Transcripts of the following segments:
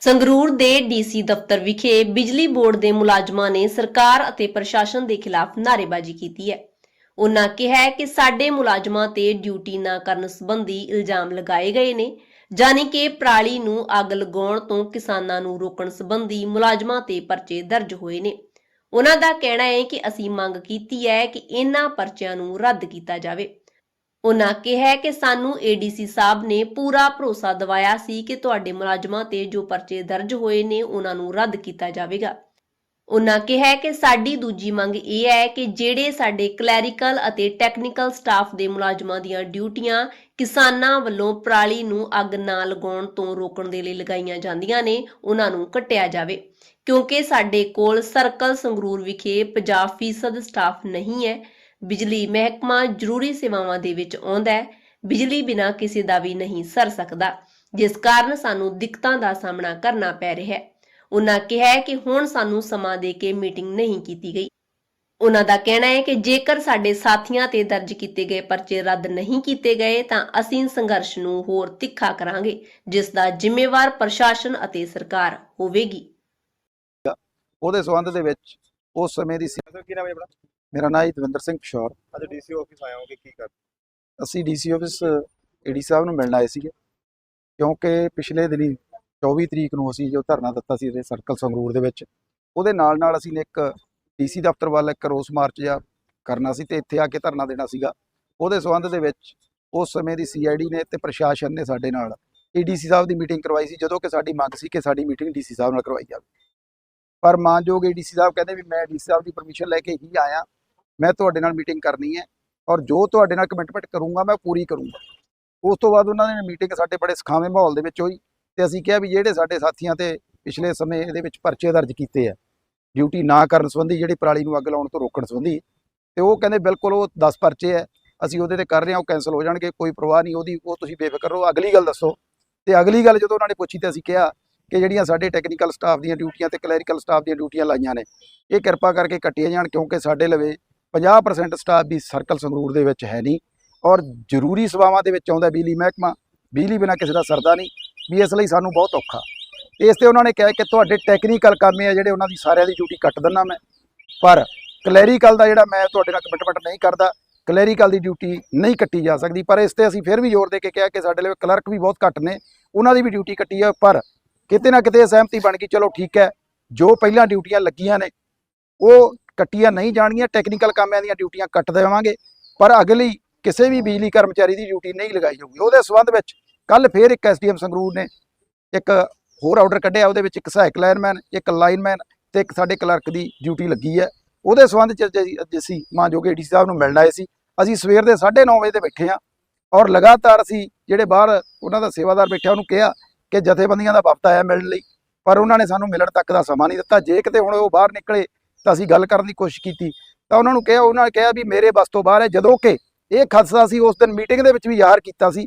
ਸੰਗਰੂਰ ਦੇ ਡੀਸੀ ਦਫ਼ਤਰ ਵਿਖੇ ਬਿਜਲੀ ਬੋਰਡ ਦੇ ਮੁਲਾਜ਼ਮਾਂ ਨੇ ਸਰਕਾਰ ਅਤੇ ਪ੍ਰਸ਼ਾਸਨ ਦੇ ਖਿਲਾਫ ਨਾਅਰੇਬਾਜ਼ੀ ਕੀਤੀ ਹੈ। ਉਹਨਾਂ ਕਿਹਾ ਕਿ ਸਾਡੇ ਮੁਲਾਜ਼ਮਾਂ ਤੇ ਡਿਊਟੀ ਨਾ ਕਰਨ ਸੰਬੰਧੀ ਇਲਜ਼ਾਮ ਲਗਾਏ ਗਏ ਨੇ ਜਾਨੀ ਕਿ ਪਰਾਲੀ ਨੂੰ ਅੱਗ ਲਗਾਉਣ ਤੋਂ ਕਿਸਾਨਾਂ ਨੂੰ ਰੋਕਣ ਸੰਬੰਧੀ ਮੁਲਾਜ਼ਮਾਂ ਤੇ ਪਰਚੇ ਦਰਜ ਹੋਏ ਨੇ। ਉਹਨਾਂ ਦਾ ਕਹਿਣਾ ਹੈ ਕਿ ਅਸੀਂ ਮੰਗ ਕੀਤੀ ਹੈ ਕਿ ਇਹਨਾਂ ਪਰਚਿਆਂ ਨੂੰ ਰੱਦ ਕੀਤਾ ਜਾਵੇ। ਉਹਨਾਂ ਕਿਹਾ ਕਿ ਸਾਨੂੰ ਏਡੀਸੀ ਸਾਹਿਬ ਨੇ ਪੂਰਾ ਭਰੋਸਾ ਦਿਵਾਇਆ ਸੀ ਕਿ ਤੁਹਾਡੇ ਮੁਲਾਜ਼ਮਾਂ ਤੇ ਜੋ ਪਰਚੇ ਦਰਜ ਹੋਏ ਨੇ ਉਹਨਾਂ ਨੂੰ ਰੱਦ ਕੀਤਾ ਜਾਵੇਗਾ। ਉਹਨਾਂ ਕਿਹਾ ਕਿ ਸਾਡੀ ਦੂਜੀ ਮੰਗ ਇਹ ਹੈ ਕਿ ਜਿਹੜੇ ਸਾਡੇ ਕਲੈਰੀਕਲ ਅਤੇ ਟੈਕਨੀਕਲ ਸਟਾਫ ਦੇ ਮੁਲਾਜ਼ਮਾਂ ਦੀਆਂ ਡਿਊਟੀਆਂ ਕਿਸਾਨਾਂ ਵੱਲੋਂ ਪਰਾਲੀ ਨੂੰ ਅੱਗ ਨਾ ਲਗਾਉਣ ਤੋਂ ਰੋਕਣ ਦੇ ਲਈ ਲਗਾਈਆਂ ਜਾਂਦੀਆਂ ਨੇ ਉਹਨਾਂ ਨੂੰ ਕੱਟਿਆ ਜਾਵੇ। ਕਿਉਂਕਿ ਸਾਡੇ ਕੋਲ ਸਰਕਲ ਸੰਗਰੂਰ ਵਿਖੇ 50% ਸਟਾਫ ਨਹੀਂ ਹੈ ਬਿਜਲੀ ਮਹਿਕਮਾ ਜ਼ਰੂਰੀ ਸੇਵਾਵਾਂ ਦੇ ਵਿੱਚ ਆਉਂਦਾ ਹੈ। ਬਿਜਲੀ ਬਿਨਾ ਕਿਸੇ ਦਾ ਵੀ ਨਹੀਂ ਸਰ ਸਕਦਾ ਜਿਸ ਕਾਰਨ ਸਾਨੂੰ ਦਿੱਕਤਾਂ ਦਾ ਸਾਹਮਣਾ ਕਰਨਾ ਪੈ ਰਿਹਾ ਹੈ। ਉਹਨਾਂ ਕਿਹਾ ਹੈ ਕਿ ਹੁਣ ਸਾਨੂੰ ਸਮਾਂ ਦੇ ਕੇ ਮੀਟਿੰਗ ਨਹੀਂ ਕੀਤੀ ਗਈ। ਉਹਨਾਂ ਦਾ ਕਹਿਣਾ ਹੈ ਕਿ ਜੇਕਰ ਸਾਡੇ ਸਾਥੀਆਂ ਤੇ ਦਰਜ ਕੀਤੇ ਗਏ ਪਰਚੇ ਰੱਦ ਨਹੀਂ ਕੀਤੇ ਗਏ ਤਾਂ ਅਸੀਂ ਸੰਘਰਸ਼ ਨੂੰ ਹੋਰ ਤਿੱਖਾ ਕਰਾਂਗੇ ਜਿਸ ਦਾ ਜ਼ਿੰਮੇਵਾਰ ਪ੍ਰਸ਼ਾਸਨ ਅਤੇ ਸਰਕਾਰ ਹੋਵੇਗੀ। ਉਹਦੇ ਸੰਬੰਧ ਦੇ ਵਿੱਚ ਉਸ ਸਮੇਂ ਦੀ ਮੇਰਾ ਨਾਮ ਹੈ ਦਵਿੰਦਰ ਸਿੰਘ ਪਿਸ਼ੌਰ ਅੱਜ ਡੀਸੀ ਆਫਿਸ ਆਏ ਹੋਗੇ ਕੀ ਕਰ ਅਸੀਂ ਡੀਸੀ ਆਫਿਸ ਏਡੀ ਸਾਹਿਬ ਨੂੰ ਮਿਲਣ ਆਏ ਸੀਗੇ। ਕਿਉਂਕਿ ਪਿਛਲੇ ਦਿਨੀ 24 ਤਰੀਕ ਨੂੰ ਅਸੀਂ ਜੋ ਧਰਨਾ ਦਿੱਤਾ ਸੀ ਇਹਦੇ ਸਰਕਲ ਸੰਗਰੂਰ ਦੇ ਵਿੱਚ ਉਹਦੇ ਨਾਲ ਨਾਲ ਅਸੀਂ ਨੇ ਇੱਕ ਡੀਸੀ ਦਫ਼ਤਰ ਵੱਲ ਇੱਕ ਰੋਸ ਮਾਰਚ ਜਿਹਾ ਕਰਨਾ ਸੀ ਤੇ ਇੱਥੇ ਆ ਕੇ ਧਰਨਾ ਦੇਣਾ ਸੀਗਾ। ਉਹਦੇ ਸੰਬੰਧ ਦੇ ਵਿੱਚ ਉਸ ਸਮੇਂ ਦੀ ਸੀਆਈਡੀ ਨੇ ਤੇ ਪ੍ਰਸ਼ਾਸਨ ਨੇ ਸਾਡੇ ਨਾਲ ਏਡੀਸੀ ਸਾਹਿਬ ਦੀ ਮੀਟਿੰਗ ਕਰਵਾਈ ਸੀ ਜਦੋਂ ਕਿ ਸਾਡੀ ਮੰਗ ਸੀ ਕਿ ਸਾਡੀ ਮੀਟਿੰਗ ਡੀਸੀ ਸਾਹਿਬ ਨਾਲ ਕਰਵਾਈ ਜਾਵੇ। ਪਰ ਮਾਨਯੋਗ ਏਡੀਸੀ ਸਾਹਿਬ ਕਹਿੰਦੇ ਵੀ ਮੈਂ ਡੀਸੀ ਸਾਹਿਬ ਦੀ ਪਰਮਿਸ਼ਨ ਲੈ ਕੇ ਹੀ ਆਇਆ। ਮੈਂ ਤੁਹਾਡੇ ਨਾਲ ਮੀਟਿੰਗ ਕਰਨੀ ਹੈ ਔਰ ਜੋ ਤੁਹਾਡੇ ਨਾਲ ਕਮਿਟਮੈਂਟ ਕਰੂੰਗਾ, ਮੈਂ ਪੂਰੀ ਕਰੂੰਗਾ। ਉਸ ਤੋਂ ਬਾਅਦ ਉਹਨਾਂ ਨੇ ਮੀਟਿੰਗ ਸਾਡੇ ਬੜੇ ਸਖਾਵੇਂ ਮਾਹੌਲ ਦੇ ਵਿੱਚ ਹੋਈ ਤੇ ਅਸੀਂ ਕਿਹਾ ਵੀ ਜਿਹੜੇ ਸਾਡੇ ਸਾਥੀਆਂ ਤੇ ਪਿਛਲੇ ਸਮੇਂ ਇਹਦੇ ਵਿੱਚ ਪਰਚੇ ਦਰਜ ਕੀਤੇ ਆ ਡਿਊਟੀ ਨਾ ਕਰਨ ਸੰਬੰਧੀ ਜਿਹੜੀ ਪਰਾਲੀ ਨੂੰ ਅੱਗ ਲਾਉਣ ਤੋਂ ਰੋਕਣ ਸੰਬੰਧੀ, ਤੇ ਉਹ ਕਹਿੰਦੇ ਬਿਲਕੁਲ ਉਹ 10 ਪਰਚੇ ਆ, ਅਸੀਂ ਉਹਦੇ ਤੇ ਕਰ ਰਹੇ ਹਾਂ, ਉਹ ਕੈਨਸਲ ਹੋ ਜਾਣਗੇ, ਕੋਈ ਪਰਵਾਹ ਨਹੀਂ, ਉਹਦੀ, ਉਹ ਤੁਸੀਂ ਬੇਫਿਕਰ ਰਹੋ, ਅਗਲੀ ਗੱਲ ਦੱਸੋ। ਤੇ ਅਗਲੀ ਗੱਲ ਜਦੋਂ ਉਹਨਾਂ ਨੇ ਪੁੱਛੀ ਤੇ ਅਸੀਂ ਕਿਹਾ ਕਿ ਜਿਹੜੀਆਂ ਸਾਡੇ ਟੈਕਨੀਕਲ ਸਟਾਫ ਦੀਆਂ ਡਿਊਟੀਆਂ ਤੇ ਕਲੈਰੀਕਲ ਸਟਾਫ ਦੀਆਂ ਡਿਊਟੀਆਂ ਲਾਈਆਂ ਨੇ, ਇਹ ਕਿਰਪਾ ਕਰਕੇ ਕੱਟੀਆਂ ਜਾਣ ਕਿਉਂਕਿ ਸਾਡੇ ਲਵੇ 50% ਸਟਾਫ ਵੀ ਸਰਕਲ ਸੰਗਰੂਰ ਦੇ ਵਿੱਚ ਹੈ ਨਹੀਂ ਔਰ ਜ਼ਰੂਰੀ ਸੇਵਾਵਾਂ ਦੇ ਵਿੱਚ ਆਉਂਦਾ ਬਿਜਲੀ ਮਹਿਕਮਾ, ਬਿਜਲੀ ਬਿਨਾ ਕਿਸੇ ਦਾ ਸਰਦਾ ਨਹੀਂ, ਵੀ ਇਸ ਲਈ ਸਾਨੂੰ ਬਹੁਤ ਔਖਾ। ਇਸ ਤੇ ਉਹਨਾਂ ਨੇ ਕਿਹਾ ਕਿ ਤੁਹਾਡੇ ਟੈਕਨੀਕਲ ਕੰਮ ਆ ਜਿਹੜੇ ਉਹਨਾਂ ਦੀ ਸਾਰਿਆਂ ਦੀ ਡਿਊਟੀ ਕੱਟ ਦਿੰਨਾ ਮੈਂ। ਪਰ ਕਲੈਰੀਕਲ ਦਾ ਜਿਹੜਾ ਮੈਂ ਤੁਹਾਡੇ ਨਾਲ ਕਮਿਟਮੈਂਟ ਨਹੀਂ ਕਰਦਾ ਕਲੈਰੀਕਲ ਦੀ ਡਿਊਟੀ ਨਹੀਂ ਕੱਟੀ ਜਾ ਸਕਦੀ। ਪਰ ਇਸ ਤੇ ਅਸੀਂ ਫਿਰ ਵੀ ਜ਼ੋਰ ਦੇ ਕੇ ਕਿਹਾ ਕਿ ਸਾਡੇ ਲਈ ਕਲਰਕ ਵੀ ਬਹੁਤ ਘੱਟ ਨੇ, ਉਹਨਾਂ ਦੀ ਵੀ ਡਿਊਟੀ ਕੱਟੀ ਹੈ ਪਰ ਕਿਤੇ ਨਾ ਕਿਤੇ ਇਹ ਸਹਿਮਤੀ ਬਣ ਗਈ, ਚਲੋ ਠੀਕ ਹੈ, ਜੋ ਪਹਿਲਾਂ ਡਿਊਟੀਆਂ ਲੱਗੀਆਂ ਨੇ, ਉਹ ਕੱਟੀਆਂ ਨਹੀਂ ਜਾਣਗੀਆਂ ਟੈਕਨੀਕਲ ਕਾਮਾਂ ਦੀਆਂ ਡਿਊਟੀਆਂ ਕੱਟ ਦੇਵਾਂਗੇ। ਪਰ ਅਗਲੀ ਕਿਸੇ ਵੀ ਬਿਜਲੀ ਕਰਮਚਾਰੀ ਦੀ ਡਿਊਟੀ ਨਹੀਂ ਲਗਾਈ ਜਾਊਗੀ। ਉਹਦੇ ਸੰਬੰਧ ਵਿੱਚ ਕੱਲ ਫੇਰ ਇੱਕ ਐਸਡੀਐਮ ਸੰਗਰੂਰ ਨੇ ਇੱਕ ਹੋਰ ਆਰਡਰ ਕੱਢਿਆ, ਉਹਦੇ ਵਿੱਚ ਇੱਕ ਸਹਾਇਕ ਲਾਈਨਮੈਨ ਇੱਕ ਲਾਈਨਮੈਨ ਤੇ ਇੱਕ ਸਾਡੇ ਕਲਰਕ ਦੀ ਡਿਊਟੀ ਲੱਗੀ ਹੈ। ਉਹਦੇ ਸੰਬੰਧ ਚ ਅੱਜ ਅਸੀਂ- ਅੱਜ ਅਸੀਂ ਮਾਨਯੋਗ ਏਡੀ ਸਾਹਿਬ ਨੂੰ ਮਿਲਣ ਆਏ ਸੀ। ਅਸੀਂ ਸਵੇਰ ਦੇ 9:30 ਵਜੇ ਤੇ ਬੈਠੇ ਹਾਂ ਔਰ ਲਗਾਤਾਰ ਅਸੀਂ ਜਿਹੜੇ ਬਾਹਰ ਉਹਨਾਂ ਦਾ ਸੇਵਾਦਾਰ ਬੈਠਾ ਉਹਨੂੰ ਕਿਹਾ ਕਿ ਜਥੇਬੰਦੀਆਂ ਦਾ ਵਫਦ ਆਇਆ ਮਿਲਣ ਲਈ, ਪਰ ਉਹਨਾਂ ਨੇ ਸਾਨੂੰ ਮਿਲਣ ਤੱਕ ਦਾ ਸਮਾਂ ਨਹੀਂ ਦਿੱਤਾ। ਜੇ ਕਿਤੇ ਹੁਣ ਉਹ ਬਾਹਰ ਨਿਕਲੇ ਤਾਂ ਅਸੀਂ ਗੱਲ ਕਰਨ ਦੀ ਕੋਸ਼ਿਸ਼ ਕੀਤੀ। ਤਾਂ ਉਹਨਾਂ ਨੂੰ ਕਿਹਾ, ਉਹਨਾਂ ਨੇ ਕਿਹਾ ਵੀ ਮੇਰੇ ਬਸ ਤੋਂ ਬਾਹਰ ਹੈ, ਜਦੋਂ ਕਿ ਇਹ ਖਦਸ਼ਾ ਸੀ, ਉਸ ਦਿਨ ਮੀਟਿੰਗ ਦੇ ਵਿੱਚ ਵੀ ਜ਼ਾਹਰ ਕੀਤਾ ਸੀ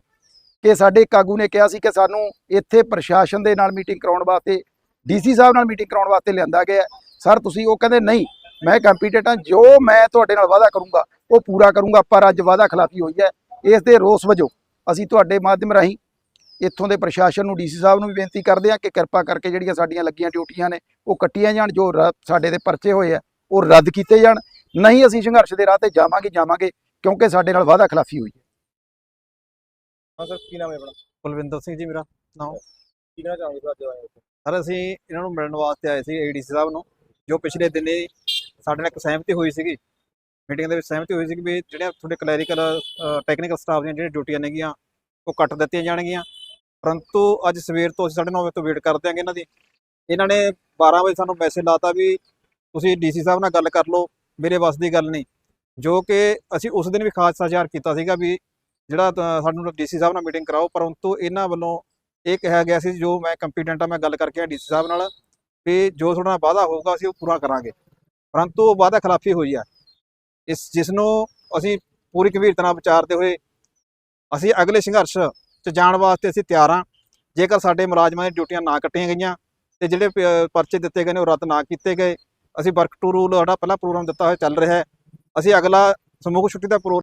ਕਿ ਸਾਡੇ ਇੱਕ ਆਗੂ ਨੇ ਕਿਹਾ ਸੀ ਕਿ ਸਾਨੂੰ ਇੱਥੇ ਪ੍ਰਸ਼ਾਸਨ ਦੇ ਨਾਲ ਮੀਟਿੰਗ ਕਰਾਉਣ ਵਾਸਤੇ, ਡੀਸੀ ਸਾਹਿਬ ਨਾਲ ਮੀਟਿੰਗ ਕਰਾਉਣ ਵਾਸਤੇ ਲਿਆਂਦਾ ਗਿਆ। ਸਰ, ਤੁਸੀਂ ਉਹ ਕਹਿੰਦੇ, ਨਹੀਂ, ਮੈਂ ਕੰਪੀਟੈਂਟ ਹਾਂ, ਜੋ ਮੈਂ ਤੁਹਾਡੇ ਨਾਲ ਵਾਅਦਾ ਕਰੂੰਗਾ, ਉਹ ਪੂਰਾ ਕਰੂੰਗਾ, ਪਰ ਅੱਜ ਵਾਅਦਾ ਖਿਲਾਫੀ ਹੋਈ ਹੈ। ਇਸ ਦੇ ਰੋਸ ਵਜੋਂ ਅਸੀਂ ਤੁਹਾਡੇ ਮਾਧਿਅਮ ਰਾਹੀਂ ਇੱਥੋਂ ਦੇ ਪ੍ਰਸ਼ਾਸਨ ਨੂੰ ਡੀਸੀ ਸਾਹਿਬ ਨੂੰ ਵੀ ਬੇਨਤੀ ਕਰਦੇ ਹਾਂ ਕਿ ਕਿਰਪਾ ਕਰਕੇ ਜਿਹੜੀਆਂ ਸਾਡੀਆਂ ਲੱਗੀਆਂ ਡਿਊਟੀਆਂ ਨੇ ਉਹ ਕੱਟੀਆਂ ਜਾਣ ਜੋ ਰ- ਸਾਡੇ ਦੇ ਪਰਚੇ ਹੋਏ ਆ ਉਹ ਰੱਦ ਕੀਤੇ ਜਾਣ। ਨਹੀਂ ਅਸੀਂ ਸੰਘਰਸ਼ ਦੇ ਰਾਹ ਤੇ ਜਾਵਾਂਗੇ ਜਾਵਾਂਗੇ ਕਿਉਂਕਿ ਸਾਡੇ ਨਾਲ ਵਾਅਦਾ ਖਿਲਾਫੀ ਹੋਈ ਹੈ। ਹਾਂ ਸਰ ਕੀ ਨਾਮ ਹੈ ਆਪਣਾ? ਕੁਲਵਿੰਦਰ ਸਿੰਘ ਜੀ ਮੇਰਾ ਕੀ ਕਹਿਣਾ ਚਾਹੋਗੇ ਸਰ ਅੱਜ ਆਏ ਹੋ ਸਰ ਅਸੀਂ ਇਹਨਾਂ ਨੂੰ ਮਿਲਣ ਵਾਸਤੇ ਆਏ ਸੀ ਏਡੀਸੀ ਸਾਹਿਬ ਨੂੰ ਜੋ ਪਿਛਲੇ ਦਿਨੇ ਸਾਡੇ ਨਾਲ ਇੱਕ ਸਹਿਮਤੀ ਹੋਈ ਸੀਗੀ। ਮੀਟਿੰਗ ਦੇ ਵਿੱਚ ਸਹਿਮਤੀ ਹੋਈ ਸੀ ਕਿ ਵੀ ਜਿਹੜੀਆਂ ਤੁਹਾਡੇ ਕਲੈਰੀਕਲ ਟੈਕਨੀਕਲ ਸਟਾਫ ਦੀਆਂ ਜਿਹੜੀਆਂ ਡਿਊਟੀਆਂ ਨੇਗੀਆਂ ਉਹ ਕੱਟ ਦਿੱਤੀਆਂ ਜਾਣਗੀਆਂ। ਪਰੰਤੂ ਅੱਜ ਸਵੇਰ ਤੋਂ ਅਸੀਂ 9:30 ਵਜੇ ਤੋਂ ਵੇਟ ਕਰਦੇ ਆਂਗੇ ਇਹਨਾਂ ਦੀ। ਇਹਨਾਂ ਨੇ 12 ਵਜੇ ਸਾਨੂੰ ਮੈਸੇਜ ਲਾਤਾ ਵੀ ਤੁਸੀਂ ਡੀਸੀ ਸਾਹਿਬ ਨਾਲ ਗੱਲ ਕਰ ਲਓ, ਮੇਰੇ ਵੱਸ ਦੀ ਗੱਲ ਨਹੀਂ। ਜੋ ਕਿ ਅਸੀਂ ਉਸ ਦਿਨ ਵੀ ਖਾਸ ਜ਼ਾਹਰ ਕੀਤਾ ਸੀਗਾ ਵੀ ਜਿਹੜਾ ਤਾਂ ਸਾਨੂੰ ਡੀਸੀ ਸਾਹਿਬ ਨਾਲ ਮੀਟਿੰਗ ਕਰਾਓ, ਪਰੰਤੂ ਇਹਨਾਂ ਵੱਲੋਂ ਇਹ ਕਿਹਾ ਗਿਆ ਸੀ ਜੋ ਮੈਂ ਕੰਪੀਟੈਂਟ ਆ ਮੈਂ ਗੱਲ ਕਰਕੇ ਆ ਡੀਸੀ ਸਾਹਿਬ ਨਾਲ ਵੀ ਜੋ ਤੁਹਾਡਾ ਵਾਅਦਾ ਹੋਊਗਾ ਅਸੀਂ ਉਹ ਪੂਰਾ ਕਰਾਂਗੇ। ਪਰੰਤੂ ਉਹ ਵਾਅਦਾ ਖਿਲਾਫੀ ਹੋਈ ਆ। ਇਸ ਜਿਸ ਨੂੰ ਅਸੀਂ ਪੂਰੀ ਗੰਭੀਰਤਾ ਨਾਲ ਵਿਚਾਰਦੇ ਹੋਏ ਅਸੀਂ ਅਗਲੇ ਸੰਘਰਸ਼ 'ਚ ਜਾਣ ਵਾਸਤੇ ਅਸੀਂ ਤਿਆਰ ਹਾਂ ਜੇਕਰ ਸਾਡੇ ਮੁਲਾਜ਼ਮਾਂ ਦੀਆਂ ਡਿਊਟੀਆਂ ਨਾ ਕੱਟੀਆਂ ਗਈਆਂ ਤੇ ਜਿਹੜੇ ਪਰਚੇ ਦਿੱਤੇ ਗਏ ਨੇ ਉਹ ਰੱਦ ਨਾ ਕੀਤੇ ਗਏ, ਅਸੀਂ ਵਰਕ ਟੂ ਰੂਲ ਸਾਡਾ ਪਹਿਲਾ ਪ੍ਰੋਗਰਾਮ ਦਿੱਤਾ ਹੋਇਆ ਚੱਲ ਰਿਹਾ ਹੈ। ਅਸੀਂ ਅਗਲਾ ਸਮੂਹ ਛੁੱਟੀ ਦਾ ਪ੍ਰੋ